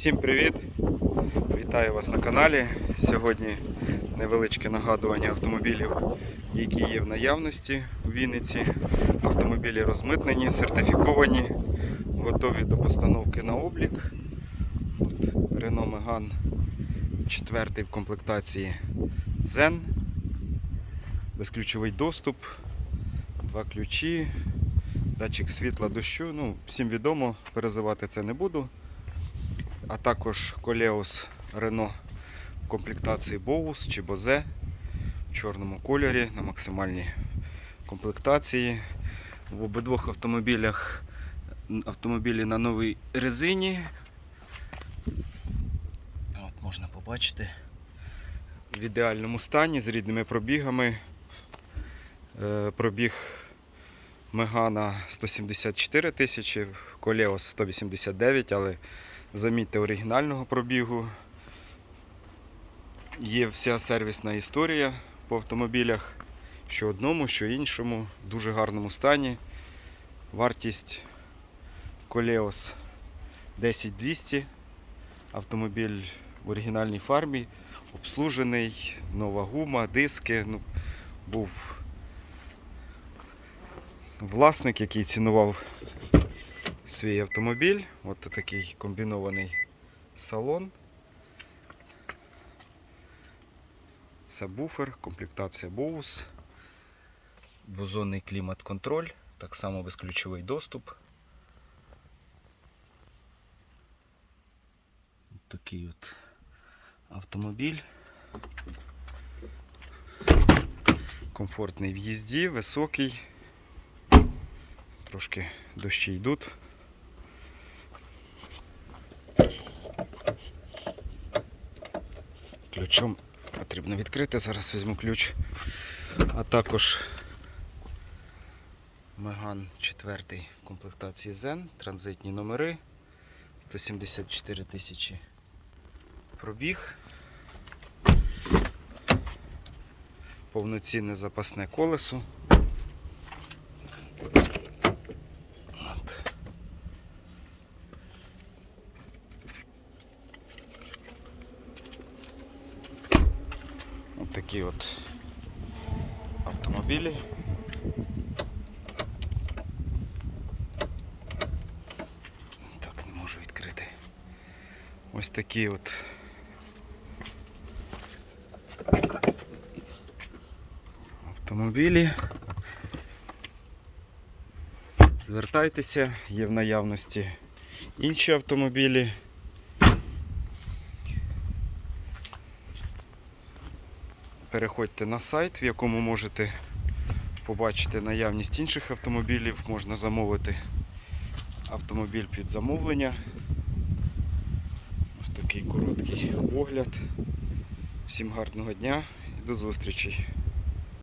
Всім привіт! Вітаю вас на каналі. Сьогодні невеличке нагадування автомобілів, які є в наявності у Вінниці. Автомобілі розмитнені, сертифіковані, готові до постановки на облік. От Renault Megane 4 в комплектації Zen. Безключовий доступ, два ключі, датчик світла дощу. Ну, всім відомо, перезивати це не буду. А також Колеус Renault в комплектації Боус чи Бозе в чорному кольорі на максимальній комплектації. В обидвох автомобілях автомобілі на новій резині. От можна побачити в ідеальному стані з рідними пробігами. Е, Пробіг Мегана 174 тисячі, Колеос 189, але замітьте оригінального пробігу. Є вся сервісна історія по автомобілях, що одному, що іншому, в дуже гарному стані. Вартість Колеос 10200. Автомобіль в оригінальній фармі, обслужений, нова гума, диски. Ну, був власник, який цінував свій автомобіль. От такий комбінований салон. Сабвуфер, комплектація Bose, двозонний клімат-контроль, так само безключовий доступ. От такий от автомобіль. Комфортний в їзді, високий. Трошки дощі йдуть. Ключом потрібно відкрити, зараз візьму ключ. А також Меган 4 комплектації Zen, транзитні номери, 174 тисячі пробіг. Повноцінне запасне колесо. От. От такі от автомобілі. Так, не можу відкрити. Ось такі от. Автомобілі. Звертайтеся, є в наявності інші автомобілі. Переходьте на сайт, в якому можете побачити наявність інших автомобілів, можна замовити автомобіль під замовлення. Ось такий короткий огляд. Всім гарного дня і до зустрічі!